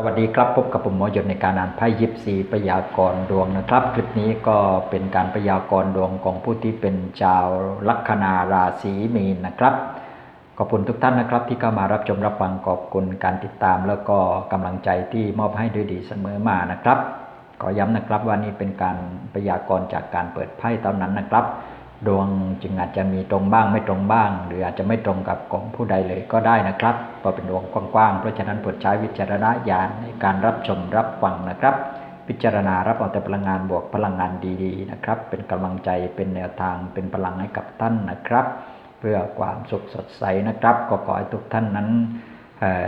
สวัสดีครับพบกับผมหมอหยดในการอ่านไพ่ยิปซีพยากรณ์ดวงนะครับ คลิปนี้ก็เป็นการพยากรณ์ดวงของผู้ที่เป็นชาวลัคนาราศีมีนนะครับ ขอบคุณทุกท่านนะครับ ที่เข้ามารับชมรับฟังขอบคุณการติดตาม แล้วก็กำลังใจที่มอบให้ด้วยดีเสมอมานะครับ ขอย้ำนะครับว่านี่เป็นการพยากรณ์จากการเปิดไพ่เท่านั้นนะครับ ดวงจึงอาจจะมีตรงบ้างไม่ตรงบ้าง หรืออาจจะไม่ตรงกับของผู้ใดเลยก็ได้นะครับเพราะเป็นดวงกว้างๆเพราะฉะนั้นโปรดใช้วิจารณญาณในการรับชมรับฟังนะครับ พิจารณารับเอาแต่พลังงานบวกพลังงานดีๆนะครับ เป็นกำลังใจเป็นแนวทางเป็นพลังให้กับท่านนะครับ เพื่อความสุขสดใสนะครับ ก็ขอให้ทุกท่านนั้น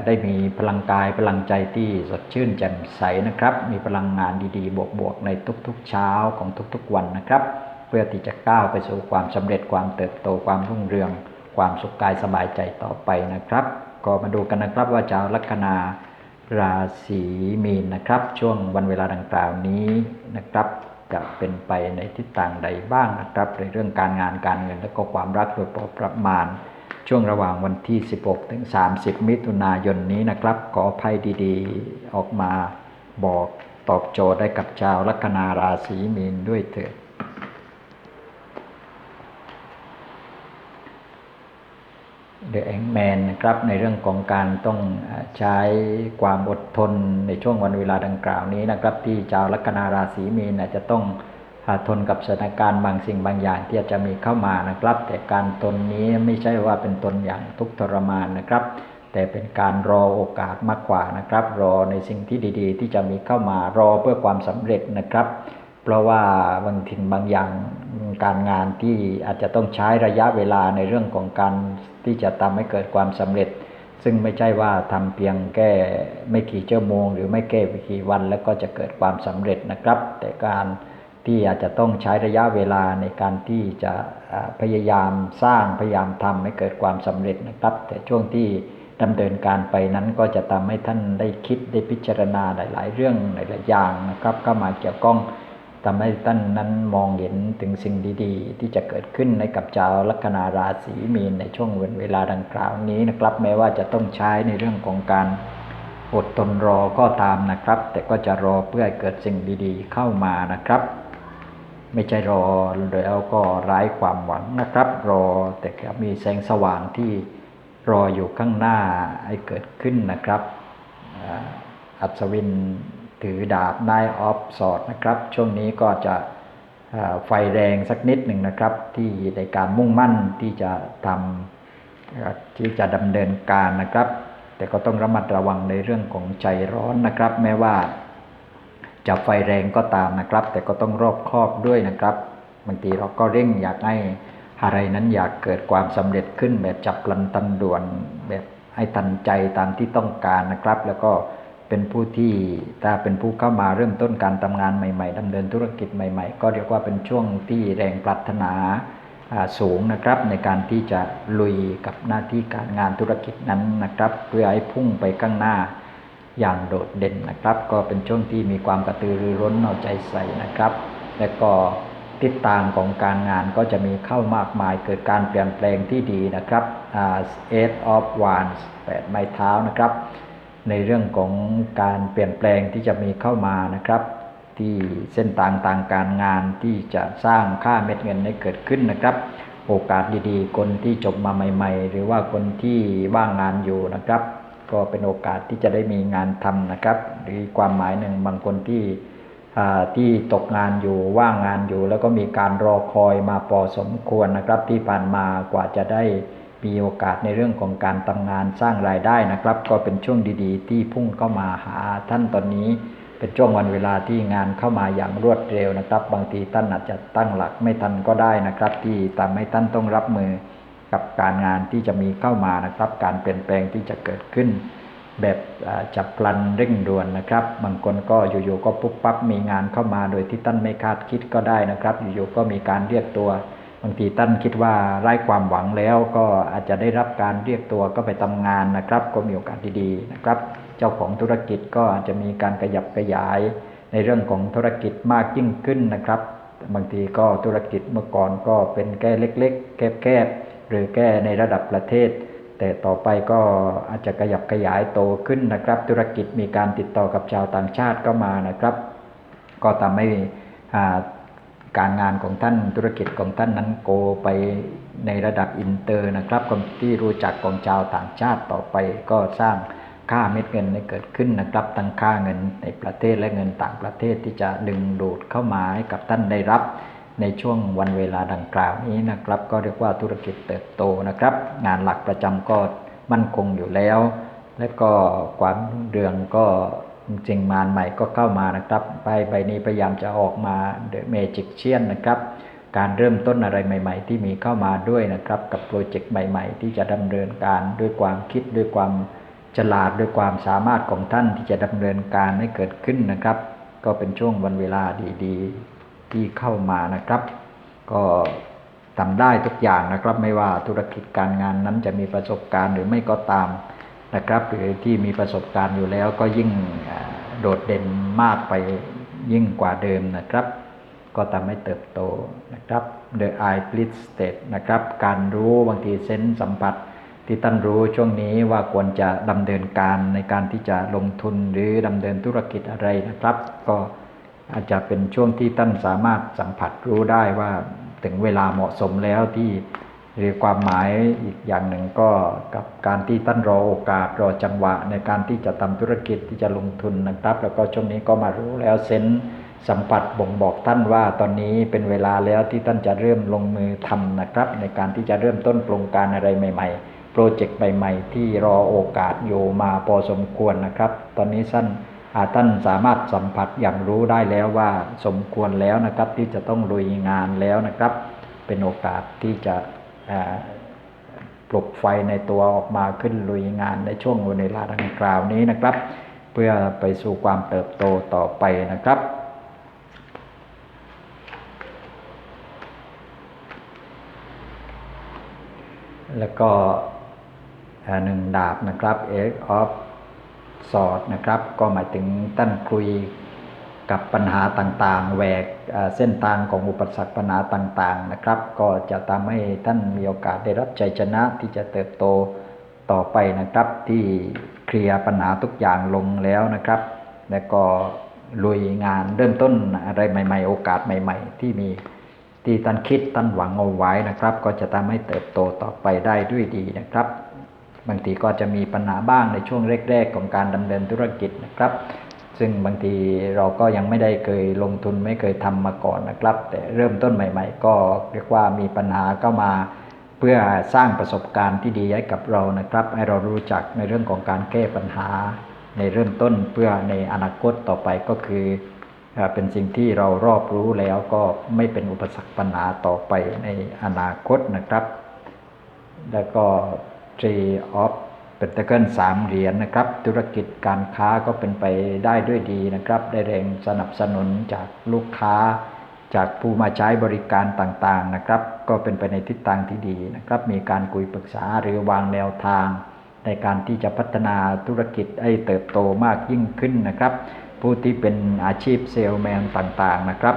ได้มีพลังกายพลังใจที่สดชื่นแจ่มใสนะครับ มีพลังงานดีๆ บวกๆในทุกๆเช้าของทุกๆวันนะครับ เพื่อที่จะก้าวไปสู่ความสำเร็จความเติบโตความรุ่งเรือง ความสุขกายสบายใจต่อไปนะครับ ก็มาดูกันนะครับว่าชาวลัคนาราศีมีนนะครับ ช่วงวันเวลาดังกล่าวนี้นะครับ จะเป็นไปในทิศทางใดบ้างนะครับ ในเรื่องการงานการเงิน และก็ความรักโดยประมาณ ช่วงระหว่างวันที่ 16 ถึง 30 มิถุนายนนี้นะครับ ขอภัยดีๆ ออกมาบอกตอบโจทย์ได้กับชาวลัคนาราศีมีนด้วยเถิด เดอะแองแมนนะครับในเรื่องของการต้องใช้ความอดทนในช่วงวันเวลาดังกล่าวนี้นะครับ ที่ชาวลัคนาราศีมีนจะต้องทนกับสถานการณ์บางสิ่งบางอย่างที่อาจจะมีเข้ามานะครับ แต่การตนนี้ไม่ใช่ว่าเป็นตนอย่างทุกทรมานนะครับ แต่เป็นการรอโอกาสมากกว่านะครับ รอในสิ่งที่ดี ๆ ที่จะมีเข้ามารอเพื่อความสำเร็จนะครับ เพราะว่าบางทีบางอย่างการงานที่อาจจะต้องใช้ระยะเวลาในเรื่องของการที่จะทำให้เกิดความสำเร็จ ซึ่งไม่ใช่ว่าทำเพียงแค่ไม่กี่ชั่วโมง หรือไม่แค่กี่วันแล้วก็จะเกิดความสำเร็จนะครับ แต่การที่อาจจะต้องใช้ระยะเวลาในการที่จะพยายามสร้างพยายามทำให้เกิดความสำเร็จนะครับ แต่ช่วงที่ดำเนินการไปนั้นก็จะทำให้ท่านได้คิดได้พิจารณาหลาย ๆ เรื่องหลายๆอย่างนะครับเข้ามาเกี่ยวข้อง ทำให้ท่านนั้นมองเห็นถึงสิ่งดีๆ ที่จะเกิดขึ้นในกับชาวลัคนาราศีมีนในช่วงเวลาดังกล่าวนี้นะครับ แม้ว่าจะต้องใช้ในเรื่องของการอดทนรอก็ตามนะครับ แต่ก็จะรอเพื่อเกิดสิ่งดีๆ เข้ามานะครับ ไม่ใช่รอแล้วก็ไร้ความหวังนะครับ รอแต่มีแสงสว่างที่รออยู่ข้างหน้าให้เกิดขึ้นนะครับอัศวิน ถือดาบนายออฟสอดนะครับ ช่วงนี้ก็จะไฟแรงสักนิดหนึ่งนะครับ ที่ในการมุ่งมั่นที่จะทำที่จะดำเนินการนะครับ แต่ก็ต้องระมัดระวังในเรื่องของใจร้อนนะครับ แม้ว่าจะไฟแรงก็ตามนะครับ แต่ก็ต้องรอบคอบด้วยนะครับบางทีเราก็เร่งอยากให้อะไรนั้นอยากเกิดความสำเร็จขึ้นแบบจับลันตันด่วนแบบให้ทันใจตามที่ต้องการนะครับ แล้วก็ เป็นผู้ที่ถ้าเป็นผู้เข้ามาเริ่มต้นการทำงานใหม่ ๆดำเนินธุรกิจใหม่ ๆ ก็เรียกว่าเป็นช่วงที่แรงปรารถนาสูงนะครับ ในการที่จะลุยกับหน้าที่การงานธุรกิจนั้นนะครับ เพื่อให้พุ่งไปข้างหน้าอย่างโดดเด่นนะครับ ก็เป็นช่วงที่มีความกระตือรือร้นเอาใจใส่นะครับ และก็ทิศทางของการงานก็จะมีเข้ามากมายเกิดการเปลี่ยนแปลงที่ดีนะครับ eight of wands แปดไม้เท้านะครับ ในเรื่องของการเปลี่ยนแปลงที่จะมีเข้ามานะครับ ที่เส้นทางทางการงานที่จะสร้างค่าเม็ดเงินให้เกิดขึ้นนะครับ โอกาสดีๆ คนที่จบมาใหม่ ๆ หรือว่าคนที่ว่างงานอยู่นะครับ ก็เป็นโอกาสที่จะได้มีงานทำนะครับ หรือความหมายหนึ่งบางคนที่ที่ตกงานอยู่ว่างงานอยู่ แล้วก็มีการรอคอยมาพอสมควรนะครับ ที่ผ่านมากว่าจะได้ มีโอกาสในเรื่องของการทำงานสร้างรายได้นะครับ ก็เป็นช่วงดีๆ ที่พุ่งเข้ามาหาท่านตอนนี้ เป็นช่วงวันเวลาที่งานเข้ามาอย่างรวดเร็วนะครับ บางทีท่านอาจจะตั้งหลักไม่ทันก็ได้นะครับ ที่ทำให้ท่านต้องรับมือกับการงานที่จะมีเข้ามานะครับ การเปลี่ยนแปลงที่จะเกิดขึ้น แบบจับพลันเร่งด่วนนะครับ บางคนก็อยู่ๆก็ปุ๊บปั๊บมีงานเข้ามาโดยที่ท่านไม่คาดคิดก็ได้นะครับ อยู่ๆก็มีการเรียกตัว บางทีท่านคิดว่าไร้ความหวังแล้วก็อาจจะได้รับการเรียกตัวก็ไปทำงานนะครับ ก็มีโอกาสดีๆนะครับ เจ้าของธุรกิจก็อาจจะมีการขยับขยาย ในเรื่องของธุรกิจมากยิ่งขึ้นนะครับ บางทีก็ธุรกิจเมื่อก่อนก็เป็นแค่เล็ก ๆ แคบๆหรือแค่ในระดับประเทศ แต่ต่อไปก็อาจจะขยับขยายโตขึ้นนะครับ ธุรกิจมีการติดต่อกับชาวต่างชาติก็มานะครับ ก็ทำให้อ่า การงานของท่านธุรกิจของท่านนั้นโกไปในระดับอินเตอร์นะครับคนที่รู้จักของชาวต่างชาติต่อไปก็สร้างค่าเม็ดเงินให้เกิดขึ้นนะครับทั้งค่าเงินในประเทศและเงินต่างประเทศที่จะดึงดูดเข้ามาให้กับท่านได้รับในช่วงวันเวลาดังกล่าวนี้นะครับ ก็เรียกว่าธุรกิจเติบโตนะครับ งานหลักประจำก็มั่นคงอยู่แล้ว และก็ความเรืองก็ จริงมานใหม่ก็เข้ามานะครับใบใบนี้พยายามจะออกมาเดอะเมจิกเชียนนะครับ การเริ่มต้นอะไรใหม่ ๆ ที่มีเข้ามาด้วยนะครับ กับโปรเจกต์ใหม่ๆ ที่จะดำเนินการด้วยความคิดด้วยความฉลาดด้วยความสามารถของท่านที่จะดำเนินการให้เกิดขึ้นนะครับ ก็เป็นช่วงวันเวลาดีๆที่เข้ามานะครับ ก็ทำได้ทุกอย่างนะครับ ไม่ว่าธุรกิจการงานนั้นจะมีประสบการณ์หรือไม่ก็ตาม นะครับหรือที่มีประสบการณ์อยู่แล้วก็ยิ่งโดดเด่นมากไปยิ่งกว่าเดิมนะครับ ก็ทำให้เติบโตนะครับ The Eye Split State นะครับ การรู้บางทีเซนส์สัมผัสที่ท่านรู้ช่วงนี้ว่าควรจะดำเนินการในการที่จะลงทุนหรือดำเนินธุรกิจอะไรนะครับ ก็อาจจะเป็นช่วงที่ท่านสามารถสัมผัสรู้ได้ว่าถึงเวลาเหมาะสมแล้วที่ หรือความหมายอีกอย่างหนึ่งก็กับการที่ท่านรอโอกาสรอจังหวะ ในการที่จะทำธุรกิจที่จะลงทุนนะครับ แล้วก็ช่วงนี้ก็มารู้แล้วเซนสัมผัสบ่งบอกท่านว่าตอนนี้เป็นเวลาแล้วที่ท่านจะเริ่มลงมือทำนะครับ ในการที่จะเริ่มต้นโครงการอะไรใหม่ ๆ โปรเจกต์ใหม่ๆ ที่รอโอกาสอยู่มาพอสมควรนะครับ ตอนนี้ท่านอาท่านสามารถสัมผัสอย่างรู้ได้แล้วว่าสมควรแล้วนะครับที่จะต้องลุยงานแล้วนะครับ เป็นโอกาสที่จะ ปลุกไฟในตัวออกมาขึ้นลุยงานในช่วงเวลาดังกล่าวนี้นะครับ เพื่อไปสู่ความเติบโตต่อไปนะครับแล้วก็หนึ่งดาบนะครับ Eight of Swords นะครับ ก็หมายถึงท่านคุยกับปัญหาต่างๆแหวก เส้นทางของอุปสรรคปัญหาต่างๆนะครับ ก็จะทำให้ท่านมีโอกาสได้รับชัยชนะที่จะเติบโตต่อไปนะครับ ที่เคลียร์ปัญหาทุกอย่างลงแล้วนะครับ แล้วก็ลุยงานเริ่มต้นอะไรใหม่ ๆ โอกาสใหม่ ๆ ที่มีที่ท่านคิดท่านหวังเอาไว้นะครับ ก็จะทำให้เติบโตต่อไปได้ด้วยดีนะครับ บางทีก็จะมีปัญหาบ้างในช่วงแรก ๆ ของการดำเนินธุรกิจนะครับ ซึ่งบางทีเราก็ยังไม่ได้เคยลงทุนไม่เคยทำมาก่อนนะครับ แต่เริ่มต้นใหม่ ๆ ก็เรียกว่ามีปัญหาเข้ามา เพื่อสร้างประสบการณ์ที่ดีให้กับเรานะครับ ให้เรารู้จักในเรื่องของการแก้ปัญหา ในเริ่มต้นเพื่อในอนาคตต่อไปก็คือเป็นสิ่งที่เรารอบรู้แล้วก็ไม่เป็นอุปสรรคปัญหาต่อไปในอนาคตนะครับ แล้วก็ Tree of Pentacle สามเหรียญนะครับ ธุรกิจการค้าก็เป็นไปได้ด้วยดีนะครับ ได้แรงสนับสนุนจากลูกค้า จากผู้มาใช้บริการต่างๆนะครับ ก็เป็นไปในทิศทางที่ดีนะครับ มีการคุยปรึกษาหรือวางแนวทาง ในการที่จะพัฒนาธุรกิจให้เติบโตมากยิ่งขึ้นนะครับ ผู้ที่เป็นอาชีพเซลแมนต่างๆนะครับ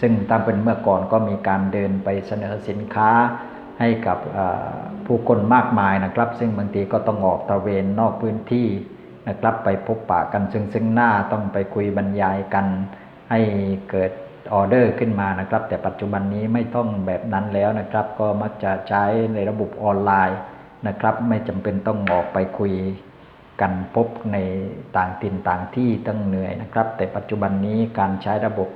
ซึ่งตามเป็นเมื่อก่อนก็มีการเดินไปเสนอสินค้า ให้กับผู้คนมากมายนะครับ ซึ่งบางทีก็ต้องออกตะเวนนอกพื้นที่นะครับ ไปพบปะกันซึ่งซึ่งหน้าต้องไปคุยบรรยายกัน ให้เกิดออเดอร์ขึ้นมานะครับ แต่ปัจจุบันนี้ไม่ต้องแบบนั้นแล้วนะครับ ก็มักจะใช้ในระบบออนไลน์นะครับ ไม่จำเป็นต้องออกไปคุยกันพบในต่างถิ่นต่างที่ต้องเหนื่อยนะครับ แต่ปัจจุบันนี้การใช้ระบบ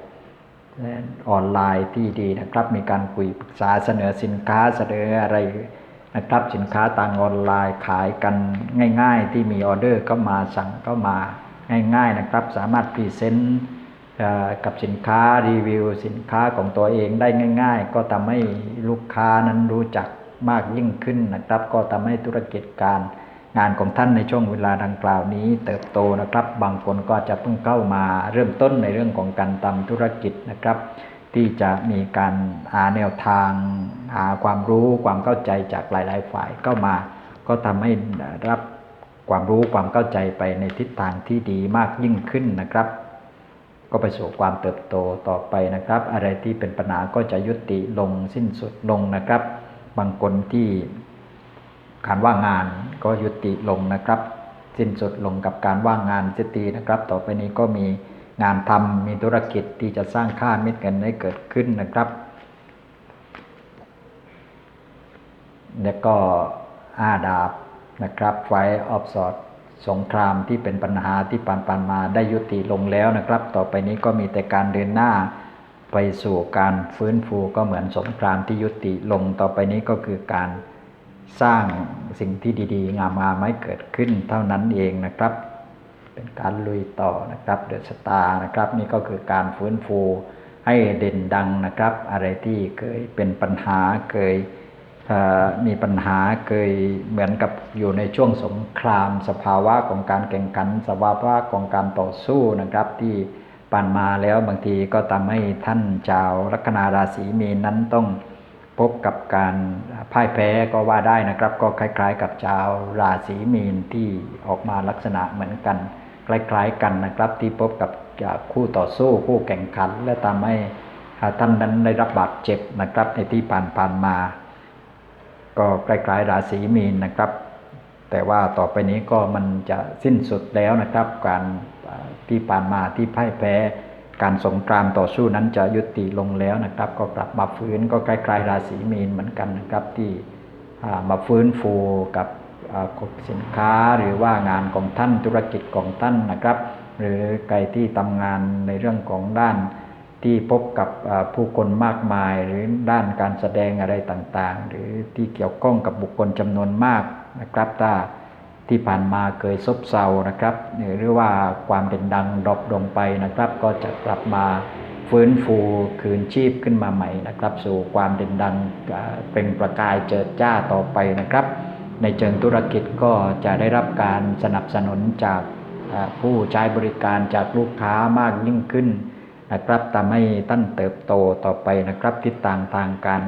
ออนไลน์ที่ดีนะครับ มีการคุยปรึกษาเสนอสินค้าเสนออะไรนะครับสินค้าต่างออนไลน์ขายกันง่าย ๆ ที่มีออเดอร์เข้ามาสั่งเข้ามาง่าย ๆนะครับ สามารถพรีเซนต์กับสินค้ารีวิว สินค้าของตัวเองได้ง่าย ๆ ก็ทำให้ลูกค้านั้นรู้จักมากยิ่งขึ้นนะครับ ก็ทำให้ธุรกิจการ งานของท่านในช่วงเวลาดังกล่าวนี้ เติบโตนะครับ บางคนก็จะเพิ่งเข้ามาเริ่มต้นในเรื่องของการทำธุรกิจนะครับ ที่จะมีการหาแนวทางหาความรู้ความเข้าใจจากหลาย ๆ ฝ่ายเข้ามา ก็ทำให้รับความรู้ความเข้าใจไปในทิศทางที่ดีมากยิ่งขึ้นนะครับ ก็ไปสู่ความเติบโตต่อไปนะครับ อะไรที่เป็นปัญหาก็จะยุติลงสิ้นสุดลงนะครับ บางคนที่ การว่างงานก็ยุติลงนะครับ สิ้นสุดลงกับการว่างงานเสียทีนะครับ ต่อไปนี้ก็มีงานทำมีธุรกิจที่จะสร้างค่ามิตรกันให้เกิดขึ้นนะครับ แล้วก็อาดาบนะครับไฟออฟสอดสงครามที่เป็นปัญหาที่ปานปานมาได้ยุติลงแล้วนะครับ ต่อไปนี้ก็มีแต่การเดินหน้าไปสู่การฟื้นฟูก็เหมือนสงครามที่ยุติลงต่อไปนี้ก็คือการ สร้างสิ่งที่ดีๆ งามๆให้เกิดขึ้นเท่านั้นเองนะครับ เป็นการลุยต่อนะครับเดอะสตาร์นะครับ นี่ก็คือการฟื้นฟูให้เด่นดังนะครับ อะไรที่เคยเป็นปัญหาเคยมีปัญหาเคยเหมือนกับอยู่ในช่วงสงคราม สภาวะของการแข่งขัน สภาวะของการต่อสู้นะครับ ที่ผ่านมาแล้วบางทีก็ทำให้ท่านชาวลัคนาราศีมีนนั้นต้อง บกับการพ่ายแพ้ก็ว่าได้นะครับ ก็คล้าย ๆ กับชาวราศีมีนที่ออกมาลักษณะเหมือนกัน คล้าย ๆ กันนะครับ ที่พบกับคู่ต่อสู้คู่แข่งขัน และทำให้ท่านนั้นได้รับบาดเจ็บนะครับ ในที่ผ่านๆมา ก็ใกล้ายๆราศีมีนนะครับ แต่ว่าต่อไปนี้ก็มันจะสิ้นสุดแล้วนะครับ การที่ผ่านมาที่พ่ายแพ้ การสงครามต่อสู้นั้นจะยุติลงแล้วนะครับ ก็กลับมาฟื้นก็ใกล้ๆราศีมีนเหมือนกันนะครับที่มาฟื้นฟูกับสินค้าหรือว่างานของท่านธุรกิจของท่านนะครับ หรือใครที่ทำงานในเรื่องของด้านที่พบกับผู้คนมากมายหรือด้านการแสดงอะไรต่างๆ หรือที่เกี่ยวข้องกับบุคคลจำนวนมากนะครับถ้า ที่ผ่านมาเคยซบเซานะครับหรือว่าความเป็นดังดรอปลงไปนะครับ ก็จะกลับมาฟื้นฟูคืนชีพขึ้นมาใหม่นะครับ สู่ความเด่นดังเป็นประกายเจิดจ้าต่อไปนะครับ ในเชิงธุรกิจก็จะได้รับการสนับสนุนจากผู้ใช้บริการจากลูกค้ามากยิ่งขึ้นนะครับทำให้ท่านเติบโตต่อไปนะครับทิศทางทางการ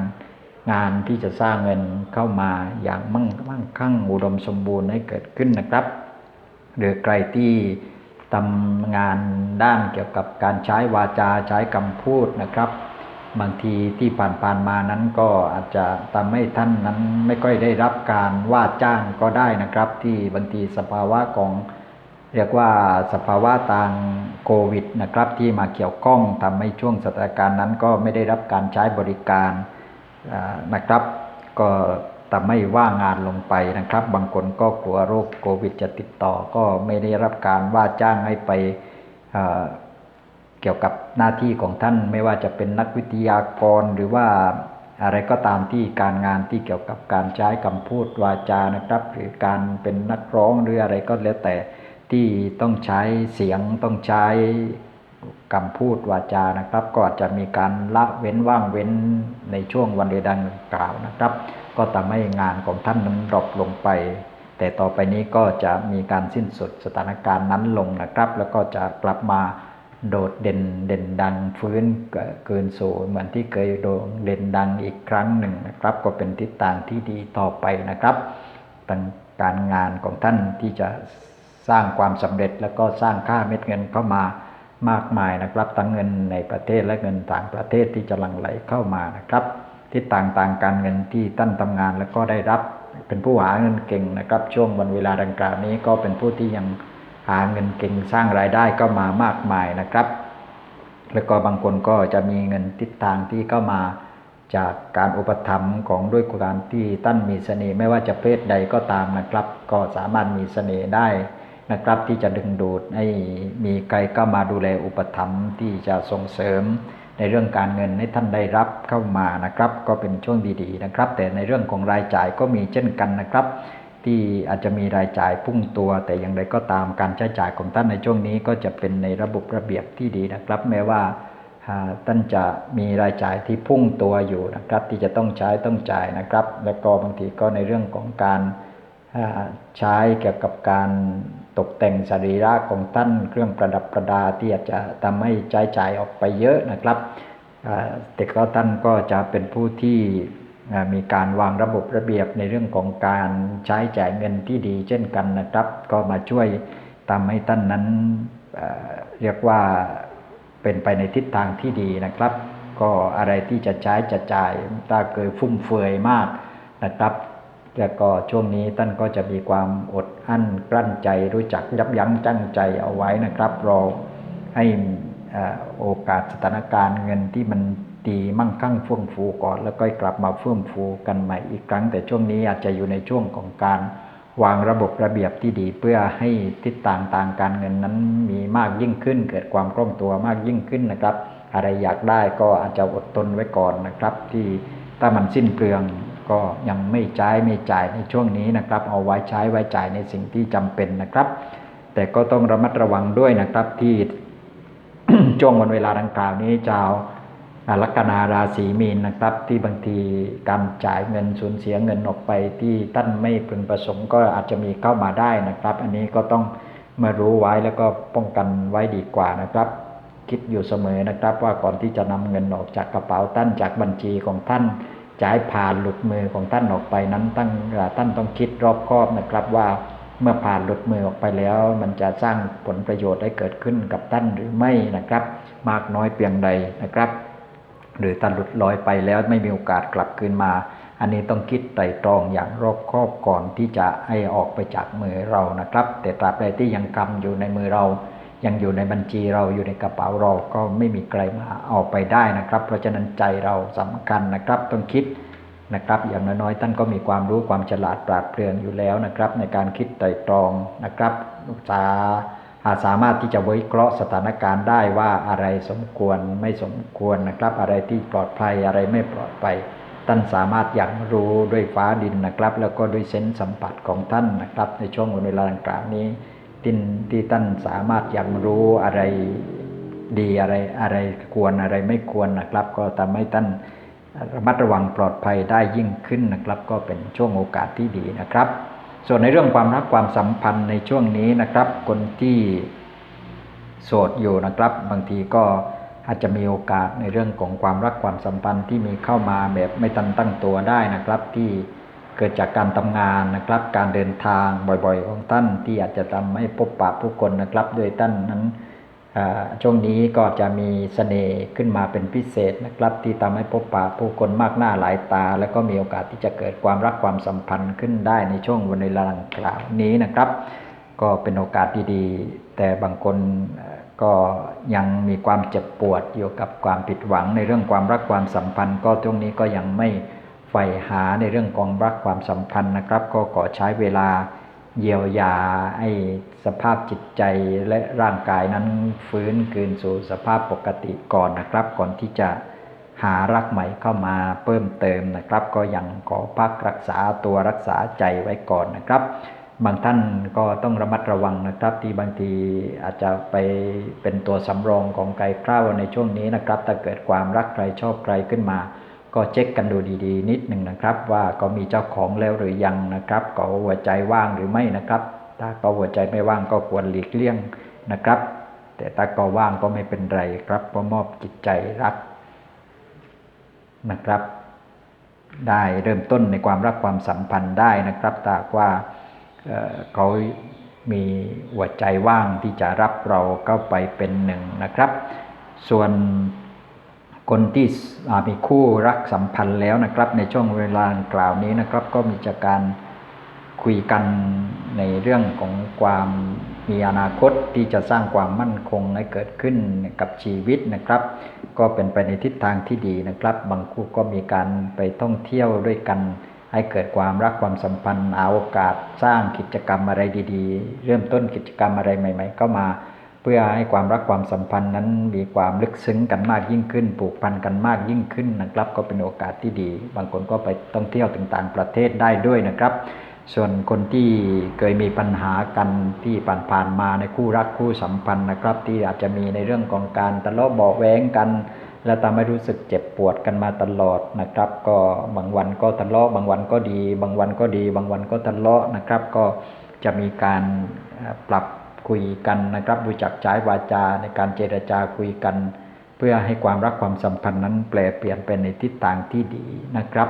งานที่จะสร้างเงินเข้ามาอย่างมั่งมั่งคั่งอุดมสมบูรณ์ให้เกิดขึ้นนะครับ หรือใครที่ทำงานด้านเกี่ยวกับการใช้วาจาใช้คำพูดนะครับ บางทีที่ผ่านๆมานั้นก็อาจจะทำให้ท่านนั้นไม่ค่อยได้รับการว่าจ้างก็ได้นะครับ ที่บางทีสภาวะของเรียกว่าสภาวะทางโควิดนะครับที่มาเกี่ยวข้องทำให้ช่วงสถานการณ์นั้นก็ไม่ได้รับการใช้บริการ นะครับ ก็ทำให้ว่างงานลงไปนะครับ บางคนก็กลัวโรคโควิดจะติดต่อ ก็ไม่ได้รับการว่าจ้างให้ไปเกี่ยวกับหน้าที่ของท่านไม่ว่าจะเป็นนักวิทยากรหรือว่าอะไรก็ตามที่การงานที่เกี่ยวกับการใช้คำพูดวาจานะครับ หรือการเป็นนักร้องหรืออะไรก็แล้วแต่ที่ต้องใช้เสียงต้องใช้ คำพูดวาจานะครับ ก็อาจจะมีการละเว้นว่างเว้นในช่วงวันเดดังกล่าวนะครับ ก็ทำให้งานของท่านนั้นดรอปลงไป แต่ต่อไปนี้ก็จะมีการสิ้นสุดสถานการณ์นั้นลงนะครับ แล้วก็จะกลับมาโดดเด่นเด่นดังฟื้นเกินสูเหมือนที่เคยโด่งเด่นดังอีกครั้งหนึ่งนะครับ ก็เป็นทิศทางที่ดีต่อไปนะครับการงานของท่านที่จะสร้างความสำเร็จแล้วก็สร้างค่าเม็ดเงินเข้ามา มากมายนะครับทั้งเงินในประเทศและเงินต่างประเทศที่จะหลั่งไหลเข้ามานะครับที่ต่างๆการเงินที่ท่านทำงานแล้วก็ได้รับเป็นผู้หาเงินเก่งนะครับ ช่วงวันเวลาดังกล่าวนี้ก็เป็นผู้ที่ยังหาเงินเก่งสร้างรายได้ก็มามากมายนะครับ แล้วก็บางคนก็จะมีเงินทิศทางที่เข้ามาจากการอุปถัมภ์ของด้วยการที่ท่านมีเสน่ห์ไม่ว่าจะเพศใดก็ตามนะครับ ก็สามารถมีเสน่ห์ได้ นะครับที่จะดึงดูดให้มีใครก็มาดูแลอุปถัมภ์ที่จะส่งเสริมในเรื่องการเงินให้ท่านได้รับเข้ามานะครับ ก็เป็นช่วงดีๆนะครับ แต่ในเรื่องของรายจ่ายก็มีเช่นกันนะครับ ที่อาจจะมีรายจ่ายพุ่งตัว แต่อย่างไรก็ตามการใช้จ่ายของท่านในช่วงนี้ก็จะเป็นในระบบระเบียบที่ดีนะครับ แม้ว่าท่านจะมีรายจ่ายที่พุ่งตัวอยู่นะครับ ที่จะต้องใช้ต้องจ่ายนะครับ และก็บางทีก็ในเรื่องของการใช้เกี่ยวกับการ ตกแต่งสรีระของท่านเครื่องประดับประดาที่อาจจะทำให้ใช้จ่ายออกไปเยอะนะครับแต่ก็ท่านก็จะเป็นผู้ที่มีการวางระบบระเบียบในเรื่องของการใช้จ่ายเงินที่ดีเช่นกันนะครับ ก็มาช่วยทำให้ท่านนั้นเรียกว่าเป็นไปในทิศทางที่ดีนะครับ ก็อะไรที่จะใช้จะจ่ายถ้าเกิดฟุ่มเฟือยมากนะครับ แล้วก็ช่วงนี้ท่านก็จะมีความอดอั้นกลั้นใจ รู้จักยับยั้งชั่งใจเอาไว้นะครับ รอให้โอกาสสถานการณ์เงินที่มันดีมั่งคั่งเฟื่องฟูก่อน แล้วก็กลับมาเฟื่องฟูกันใหม่อีกครั้ง แต่ช่วงนี้อาจจะอยู่ในช่วงของการวางระบบระเบียบที่ดีเพื่อให้ทิศทางทางการเงินนั้นมีมากยิ่งขึ้น เกิดความคล่องตัวมากยิ่งขึ้นนะครับ อะไรอยากได้ก็อาจจะอดทนไว้ก่อนนะครับ ที่ถ้ามันสิ้นเปลือง ก็ยังไม่ใช้ไม่จ่ายในช่วงนี้นะครับ เอาไว้ใช้ไว้จ่ายในสิ่งที่จำเป็นนะครับ แต่ก็ต้องระมัดระวังด้วยนะครับที่ช่วงวันเวลาดังกล่าวนี้ชาวลัคนาราศีมีนนะครับ ที่บางทีการจ่ายเงินสูญเสียเงินออกไปที่ท่านไม่พึงประสงค์ก็อาจจะมีเข้ามาได้นะครับ อันนี้ก็ต้องมารู้ไว้แล้วก็ป้องกันไว้ดีกว่านะครับคิดอยู่เสมอนะครับว่าก่อนที่จะนำเงินออกจากกระเป๋าท่านจากบัญชีของท่าน จ่ายผ่านหลุดมือของท่านออกไปนั้นตั้งท่านต้องคิดรอบคอบนะครับว่าเมื่อผ่านหลุดมือออกไปแล้ว มันจะสร้างผลประโยชน์ให้เกิดขึ้นกับท่านหรือไม่นะครับ มากน้อยเพียงใดนะครับ หรือท่านหลุดลอยไปแล้วไม่มีโอกาสกลับคืนมา อันนี้ต้องคิดไตรตรองอย่างรอบคอบก่อนที่จะให้ออกไปจากมือเรานะครับ แต่ตราบใดที่ยังกำอยู่ในมือเรา ยังอยู่ในบัญชีเราอยู่ในกระเป๋าเราก็ไม่มีใครมาเอาไปได้นะครับ เพราะฉะนั้นใจเราสำคัญนะครับต้องคิดนะครับ อย่างน้อยๆท่านก็มีความรู้ความฉลาดปราดเปรื่องอยู่แล้วนะครับ ในการคิดไตรตรองนะครับสาหาสามารถที่จะวิเคราะห์สถานการณ์ได้ว่าอะไรสมควรไม่สมควรนะครับ อะไรที่ปลอดภัยอะไรไม่ปลอดภัยท่านสามารถอย่างรู้ด้วยฟ้าดินนะครับ แล้วก็ด้วยเซนส์สัมผัสของท่านนะครับ ในช่วงเวลาดังกล่าวนี้ ที่ที่ท่านสามารถย่างรู้อะไรดีอะไรอะไรควรอะไรไม่ควรนะครับ ก็ทำให้ท่านระมัดระวังปลอดภัยได้ยิ่งขึ้นนะครับ ก็เป็นช่วงโอกาสที่ดีนะครับ ส่วนในเรื่องความรักความสัมพันธ์ในช่วงนี้นะครับ คนที่โสดอยู่นะครับ บางทีก็อาจจะมีโอกาสในเรื่องของความรักความสัมพันธ์ที่มีเข้ามาแบบไม่ตันตั้งตัวได้นะครับที่ เกิดจากการทำงานนะครับ การเดินทางบ่อยๆ ของท่านที่อาจจะทำให้พบปะผู้คนนะครับด้วยท่านนั้นช่วงนี้ก็จะมีสเสน่ห์ขึ้นมาเป็นพิเศษนะครับ ที่ทำให้พบปะผู้คนมากหน้าหลายตา แล้วก็มีโอกาสที่จะเกิดความรักความสัมพันธ์ขึ้นได้ในช่วงวันเวลาดังกล่าวนี้นะครับ ก็เป็นโอกาสดีๆ แต่บางคนก็ยังมีความเจ็บปวดอยู่กับความผิดหวังในเรื่องความรักความสัมพันธ์ ก็ตรงนี้ก็ยังไม่ ฝ่หาในเรื่องของรักความสัมพันธ์นะครับ ก็ขอใช้เวลาเยียวยาให้สภาพจิตใจและร่างกายนั้นฟื้นคืนสู่สภาพปกติก่อนนะครับ ก่อนที่จะหารักใหม่เข้ามาเพิ่มเติมนะครับ ก็ยังขอพักรักษาตัวรักษาใจไว้ก่อนนะครับ บางท่านก็ต้องระมัดระวังนะครับ ที่บางทีอาจจะไปเป็นตัวสำรองของไก่คร้าวในช่วงนี้นะครับถ้าเกิดความรักใครชอบใครขึ้นมา ก็เช็คกันดูดีๆ นิดหนึ่งนะครับ ว่าก็มีเจ้าของแล้วหรือยังนะครับก็หัวใจว่างหรือไม่นะครับ ถ้าก็หัวใจไม่ว่างก็ควรหลีกเลี่ยงนะครับ แต่ถ้าก็ว่างก็ไม่เป็นไรครับเพราะมอบจิตใจรักนะครับ ได้เริ่มต้นในความรักความสัมพันธ์ได้นะครับถ้าว่าเขามีหัวใจว่างที่จะรับเราเข้าไปเป็นหนึ่งนะครับ ส่วน คนที่มีคู่รักสัมพันธ์แล้วนะครับ ในช่วงเวลากล่าวนี้นะครับ ก็มีจากการคุยกันในเรื่องของความมีอนาคตที่จะสร้างความมั่นคงให้เกิดขึ้นกับชีวิตนะครับ ก็เป็นไปในทิศทางที่ดีนะครับ บางคู่ก็มีการไปท่องเที่ยวด้วยกัน ให้เกิดความรักความสัมพันธ์อาโอกาสสร้างกิจกรรมอะไรดีๆ เริ่มต้นกิจกรรมอะไรใหม่ๆก็มา เพื่อให้ความรักความสัมพันธ์นั้นมีความลึกซึ้งกันมากยิ่งขึ้น ผูกพันกันมากยิ่งขึ้นนะครับ ก็เป็นโอกาสที่ดี บางคนก็ไปท่องเที่ยวต่างๆประเทศได้ด้วยนะครับ ส่วนคนที่เคยมีปัญหากันที่ผ่านๆมาในคู่รักคู่สัมพันธ์นะครับ ที่อาจจะมีในเรื่องของการทะเลาะเบาแหวงกัน และทำให้รู้สึกเจ็บปวดกันมาตลอดนะครับ ก็บางวันก็ทะเลาะบางวันก็ดี บางวันก็ดี บางวันก็ทะเลาะนะครับ ก็จะมีการปรับ คุยกันนะครับรู้จักใช้วาจาในการเจรจาคุยกัน เพื่อให้ความรักความสัมพันธ์นั้นแปลเปลี่ยนเป็นในทิศทางที่ดีนะครับ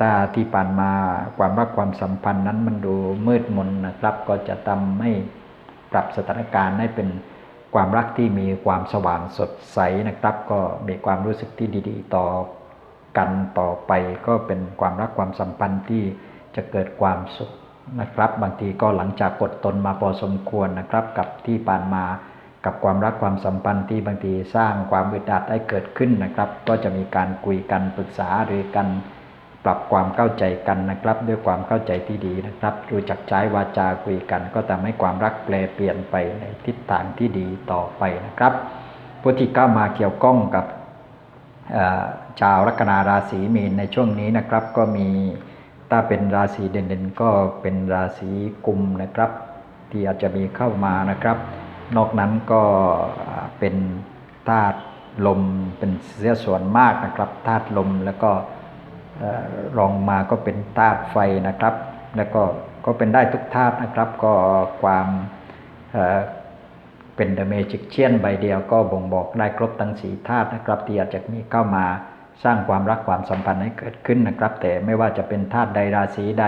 ตาที่ผ่านมาความรักความสัมพันธ์นั้นมันดูมืดมนนะครับ ก็จะทำให้ปรับสถานการณ์ให้เป็นความรักที่มีความสว่างสดใสนะครับ ก็มีความรู้สึกที่ดี ๆ ต่อกันต่อไป ก็เป็นความรักความสัมพันธ์ที่จะเกิดความสุข นะครับ บางทีก็หลังจากกดตนมาพอสมควรนะครับ กับที่ผ่านมากับความรักความสัมพันธ์ที่บางทีสร้างความอึดอัดให้เกิดขึ้นนะครับ ก็จะมีการคุยกันปรึกษาหรือกันปรับความเข้าใจกันนะครับ ด้วยความเข้าใจที่ดีนะครับรู้จักใช้วาจาคุยกัน ก็ทำให้ความรักแปลเปลี่ยนไปในทิศทางที่ดีต่อไปนะครับผู้ที่เข้ามาเกี่ยวข้องกับชาวลัคนาราศีมีนในช่วงนี้นะครับ ก็มี ถ้าเป็นราศีเด่นๆ ก็เป็นราศีกุมนะครับ ที่อาจจะมีเข้ามานะครับ นอกนั้นก็เป็นธาตุลมเป็นเสียส่วนมากนะครับธาตุลมแล้วก็รองมาก็เป็นธาตุไฟนะครับ แล้วก็ก็เป็นได้ทุกธาตุนะครับ ก็ความเเป็นเดเมจิกเชียนใบเดียวก็บ่งบอกได้ครบทั้งสีธาตุนะครับที่อาจจะมีเข้ามา สร้างความรักความสัมพันธ์ให้เกิดขึ้นนะครับ แต่ไม่ว่าจะเป็นธาตุใดราศีใด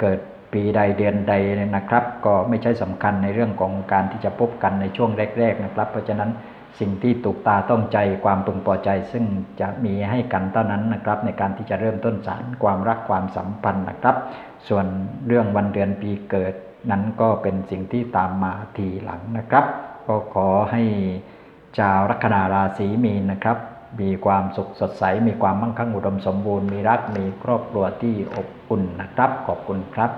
เกิดปีใดเดือนใดนะครับ ก็ไม่ใช่สำคัญในเรื่องของการที่จะพบกันในช่วงแรก ๆนะครับ เพราะฉะนั้นสิ่งที่ถูกตาต้องใจความพึงพอใจ ซึ่งจะมีให้กันเท่านั้นนะครับ ในการที่จะเริ่มต้นสารความรักความสัมพันธ์นะครับ ส่วนเรื่องวันเดือนปีเกิดนั้นก็เป็นสิ่งที่ตามมาทีหลังนะครับ ก็ขอให้ชาวลัคนาราศีมีนนะครับ มีความสุขสดใส มีความมั่งคั่งอุดมสมบูรณ์ มีรัก มีครอบครัวที่อบอุ่นนะครับ ขอบคุณครับ